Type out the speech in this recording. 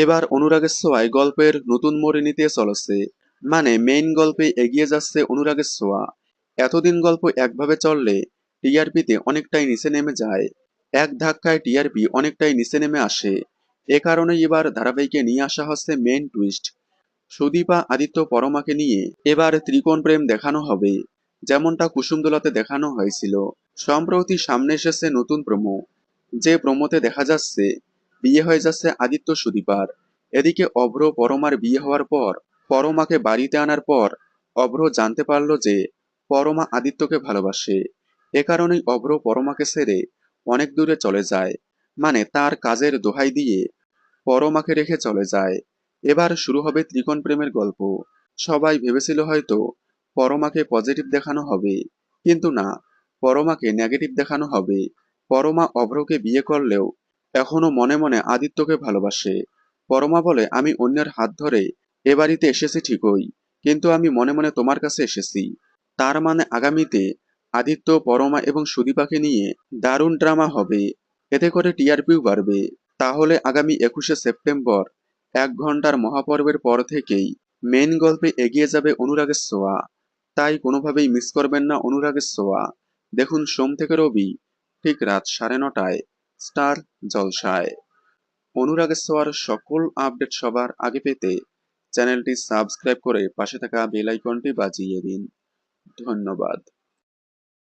এবার অনুরাগের ছোঁয়ায় গল্পের নতুন মোড়ে নিতে চলেছে। মানে মেইন গল্পে এগিয়ে যাচ্ছে অনুরাগের ছোঁয়া এতদিন গল্প একভাবে চললে টিআরপিতে অনেকটাই নিচে নেমে যায়। এক ধাক্কায় টিআরপি অনেকটাই নিচে নেমে আসে। এ কারণে এবার ধারাবাহিকে নিয়ে আসা হচ্ছে মেইন টুইস্ট সুদীপা, আদিত্য, পরমাকে নিয়ে এবার ত্রিকোণ প্রেম দেখানো হবে। যেমনটা কুসুমদোলাতে দেখানো হয়েছিল। সম্প্রতি সামনে এসেছে নতুন প্রমো। যে প্রমোতে দেখা যাচ্ছে বিয়ে হয়ে যাচ্ছে আদিত্য সুদীপার। এদিকে অভ্র পরমার বিয়ে হওয়ার পর, পরমাকে বাড়িতে আনার পর, অভ্র জানতে পারল যে পরমা আদিত্যকে ভালোবাসে। এ কারণেই অভ্র পরমাকে ছেড়ে অনেক দূরে চলে যায়। মানে তার কাজের দোহাই দিয়ে পরমাকে রেখে চলে যায়। এবার শুরু হবে ত্রিকোণ প্রেমের গল্প। সবাই ভেবেছিল হয়তো পরমাকে পজিটিভ দেখানো হবে। কিন্তু না, পরমাকে নেগেটিভ দেখানো হবে। পরমা অভ্রকে বিয়ে করলেও এখনও মনে মনে আদিত্যকে ভালোবাসে। পরমা বলে, আমি অন্যের হাত ধরে এ বাড়িতে এসেছি ঠিকই, কিন্তু আমি মনে মনে তোমার কাছে এসেছি। তার মানে আগামীতে আদিত্য, পরমা এবং সুদীপাকে নিয়ে দারুণ ড্রামা হবে। এতে করে টিআরপিও বাড়বে। তাহলে আগামী একুশে সেপ্টেম্বর, এক ঘণ্টার মহাপর্বের পর থেকেই মেন গল্পে এগিয়ে যাবে অনুরাগের সোয়া তাই কোনোভাবেই মিস করবেন না অনুরাগের সোয়া দেখুন, সোম থেকে রবি, ঠিক রাত সাড়ে নটায়। স্টার জলসায়। অনুরাগে সোয়ার সকল আপডেট সবার আগে পেতে চ্যানেলটি সাবস্ক্রাইব করে পাশে থাকা বেল আইকনটি বাজিয়ে দিন। ধন্যবাদ।